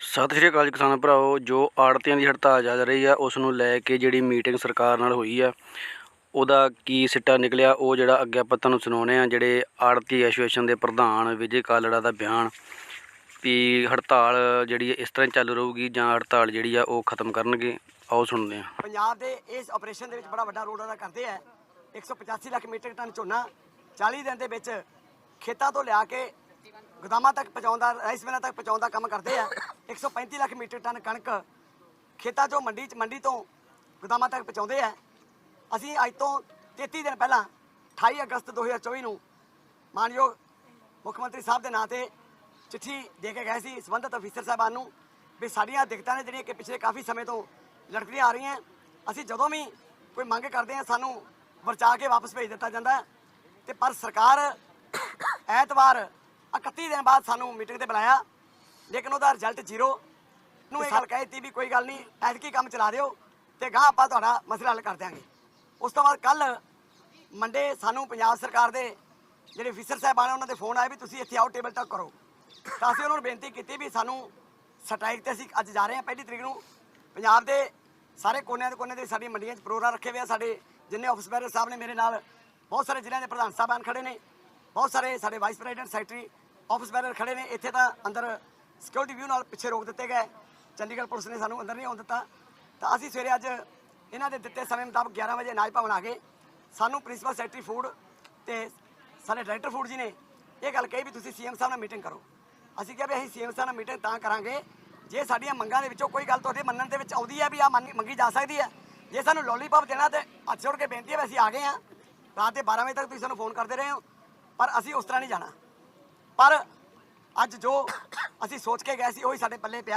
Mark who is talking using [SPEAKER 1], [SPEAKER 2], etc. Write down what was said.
[SPEAKER 1] ਸਤਿ ਸ਼੍ਰੀ ਅਕਾਲ ਜੀ ਕਿਸਾਨ ਭਰਾਓ ਜੋ ਆੜਤੀਆਂ ਦੀ ਹੜਤਾਲ ਚੱਲ ਰਹੀ ਆ, ਉਸ ਨੂੰ ਲੈ ਕੇ ਜਿਹੜੀ ਮੀਟਿੰਗ ਸਰਕਾਰ ਨਾਲ ਹੋਈ ਆ, ਉਹਦਾ ਕੀ ਸਿੱਟਾ ਨਿਕਲਿਆ, ਉਹ ਜਿਹੜਾ ਅੱਗੇ ਆਪਾਂ ਤੁਹਾਨੂੰ ਸੁਣਾਉਣੇ ਆ, ਜਿਹੜੇ ਆੜਤੀ ਐਸੋਸੀਏਸ਼ਨ ਦੇ ਪ੍ਰਧਾਨ ਵਿਜੇ ਕਾਲੜਾ ਦਾ ਬਿਆਨ ਵੀ ਹੜਤਾਲ ਜਿਹੜੀ ਇਸ ਤਰ੍ਹਾਂ ਚੱਲ ਰਹੂਗੀ ਜਾਂ ਹੜਤਾਲ ਜਿਹੜੀ ਆ, ਉਹ ਖਤਮ ਕਰਨਗੇ, ਆਓ ਸੁਣਦੇ ਆ।
[SPEAKER 2] ਪੰਜਾਬ ਦੇ ਇਸ ਆਪਰੇਸ਼ਨ ਦੇ ਵਿੱਚ ਬੜਾ ਵੱਡਾ ਰੋਲ ਅਦਾ ਕਰਦੇ ਆ। 185 ਲੱਖ ਮੀਟਰ ਟਨ ਝੋਨਾ 40 ਦਿਨ ਦੇ ਵਿੱਚ ਖੇਤਾਂ ਤੋਂ ਲਿਆ ਕੇ ਗੋਦਾਮਾਂ ਤੱਕ ਪਹੁੰਚਾਉਂਦਾ, ਰਾਈਸ ਮਿਲਾਂ ਤੱਕ ਪਹੁੰਚਾਉਣ ਦਾ ਕੰਮ ਕਰਦੇ ਆ 135 ਲੱਖ ਮੀਟਰ ਟਨ ਕਣਕ ਖੇਤਾਂ ਚੋਂ ਮੰਡੀ ਚ, ਮੰਡੀ ਤੋਂ ਗੋਦਾਮਾਂ ਤੱਕ ਪਹੁੰਚਾਉਂਦੇ ਆ ਅਸੀਂ ਅੱਜ ਤੋਂ 33 ਦਿਨ ਪਹਿਲਾਂ 28 ਅਗਸਤ 2024 ਨੂੰ ਮਾਨਯੋਗ ਮੁੱਖ ਮੰਤਰੀ ਸਾਹਿਬ ਦੇ ਨਾਂ ਤੇ ਚਿੱਠੀ ਦੇ ਕੇ ਗਏ ਸੀ ਸੰਬੰਧਿਤ ਅਫੀਸਰ ਸਾਹਿਬਾਨ ਨੂੰ ਵੀ ਸਾਡੀਆਂ ਦਿੱਕਤਾਂ ਨੇ ਜਿਹੜੀਆਂ ਕਿ ਪਿਛਲੇ ਕਾਫੀ ਸਮੇਂ ਤੋਂ ਲੜਕਦੀਆਂ ਆ ਰਹੀਆਂ ਅਸੀਂ ਜਦੋਂ ਵੀ ਕੋਈ ਮੰਗ ਕਰਦੇ ਹਾਂ, ਸਾਨੂੰ ਵਰਚਾ ਕੇ ਵਾਪਸ ਭੇਜ ਦਿੱਤਾ ਜਾਂਦਾ ਹੈ। ਤੇ ਪਰ ਸਰਕਾਰ ਐਤਵਾਰ 31 ਦਿਨ ਬਾਅਦ ਸਾਨੂੰ ਮੀਟਿੰਗ ਤੇ ਬੁਲਾਇਆ। ਲੇਕਿਨ ਉਹਦਾ ਰਿਜ਼ਲਟ ਜ਼ੀਰੋ ਨੂੰ ਇਹ ਗੱਲ ਕਹਿਤੀ ਵੀ ਕੋਈ ਗੱਲ ਨਹੀਂ ਐਤਕੀ ਕੰਮ ਚਲਾ ਦਿਓ ਤੇ ਗਾਂ ਆਪਾਂ ਤੁਹਾਡਾ ਮਸਲਾ ਹੱਲ ਕਰ ਦਿਆਂਗੇ। ਉਸ ਤੋਂ ਬਾਅਦ ਕੱਲ ਮੰਡੇ ਸਾਨੂੰ ਪੰਜਾਬ ਸਰਕਾਰ ਦੇ ਜਿਹੜੇ ਅਫੀਸਰ ਸਾਹਿਬਾਨ ਉਹਨਾਂ ਦੇ ਫੋਨ ਆਏ ਵੀ ਤੁਸੀਂ ਇੱਥੇ ਆਓ ਟੇਬਲ ਤੱਕ ਕਰੋ। ਤਾਂ ਅਸੀਂ ਉਹਨਾਂ ਨੂੰ ਬੇਨਤੀ ਕੀਤੀ ਵੀ ਸਾਨੂੰ ਸਟ੍ਰਾਈਕ ਤੇ ਅਸੀਂ ਅੱਜ ਜਾ ਰਹੇ ਹਾਂ ਪਹਿਲੀ ਤਰੀਕ ਨੂੰ। ਪੰਜਾਬ ਦੇ ਸਾਰੇ ਕੋਨਿਆਂ ਦੇ ਕੋਨੇ ਦੇ ਸਾਡੀ ਮੰਡੀਆਂ 'ਚ ਪ੍ਰੋਗਰਾਮ ਰੱਖੇ ਹੋਏ ਆ। ਸਾਡੇ ਜਿੰਨੇ ਆਫਿਸ ਸਾਹਿਬ ਨੇ ਮੇਰੇ ਨਾਲ ਬਹੁਤ ਸਾਰੇ ਜ਼ਿਲ੍ਹਿਆਂ ਦੇ ਪ੍ਰਧਾਨ ਸਾਹਿਬਾਨ ਖੜੇ ਨੇ। ਬਹੁਤ ਸਾਰੇ ਸਾਡੇ vice president secretary office bearer ਖੜੇ ਨੇ। ਇੱਥੇ ਤਾਂ ਅੰਦਰ ਸਿਕਿਉਰਿਟੀ ਵਿਊ ਨਾਲ ਪਿੱਛੇ ਰੋਕ ਦਿੱਤੇ ਗਏ। ਚੰਡੀਗੜ੍ਹ ਪੁਲਿਸ ਨੇ ਸਾਨੂੰ ਅੰਦਰ ਨਹੀਂ ਆਉਣ ਦਿੱਤਾ। ਤਾਂ ਅਸੀਂ ਸਵੇਰੇ ਅੱਜ ਇਹਨਾਂ ਦੇ ਦਿੱਤੇ ਸਮੇਂ ਮੁਤਾਬਕ 11 ਵਜੇ ਅਨਾਜ ਭਵਨ ਆ ਗਏ। ਸਾਨੂੰ ਪ੍ਰਿੰਸੀਪਲ ਸੈਕਟਰੀ ਫੂਡ ਤੇ ਸਾਡੇ ਡਾਇਰੈਕਟਰ ਫੂਡ ਜੀ ਨੇ ਇਹ ਗੱਲ ਕਹੀ ਵੀ ਤੁਸੀਂ ਸੀਐਮ ਸਾਹਿਬ ਨਾਲ ਮੀਟਿੰਗ ਕਰੋ। ਅਸੀਂ ਕਿਹਾ ਵੀ ਅਸੀਂ ਸੀਐਮ ਸਾਹਿਬ ਨਾਲ ਮੀਟਿੰਗ ਤਾਂ ਕਰਾਂਗੇ। ਜੇ ਸਾਡੀਆਂ ਮੰਗਾਂ ਦੇ ਵਿੱਚੋਂ ਕੋਈ ਗੱਲ ਤੁਹਾਡੇ ਮੰਨਣ ਦੇ ਵਿੱਚ ਆਉਂਦੀ ਹੈ ਵੀ ਆ ਮੰਗੀ ਜਾ ਸਕਦੀ ਹੈ, ਜੇ ਸਾਨੂੰ ਲੋਲੀਪੌਪ ਦੇਣਾ ਤੇ ਹੱਥ ਜੋੜ ਕੇ ਬੇਨਤੀ ਹੈ ਵੀ ਅਸੀਂ ਆ ਗਏ ਹਾਂ। ਰਾਤ ਦੇ 12 ਵਜੇ ਤੱਕ ਤੁਸੀਂ ਸਾਨੂੰ ਫੋਨ ਕਰਦੇ ਰਹੇ ਹੋ। ਪਰ ਅਸੀਂ ਉਸ ਤਰ੍ਹਾਂ ਨਹੀਂ ਜਾਣਾ। ਪਰ ਅੱਜ ਜੋ ਅਸੀਂ ਸੋਚ ਕੇ ਗਏ ਸੀ, ਉਹੀ ਸਾਡੇ ਪੱਲੇ ਪਿਆ।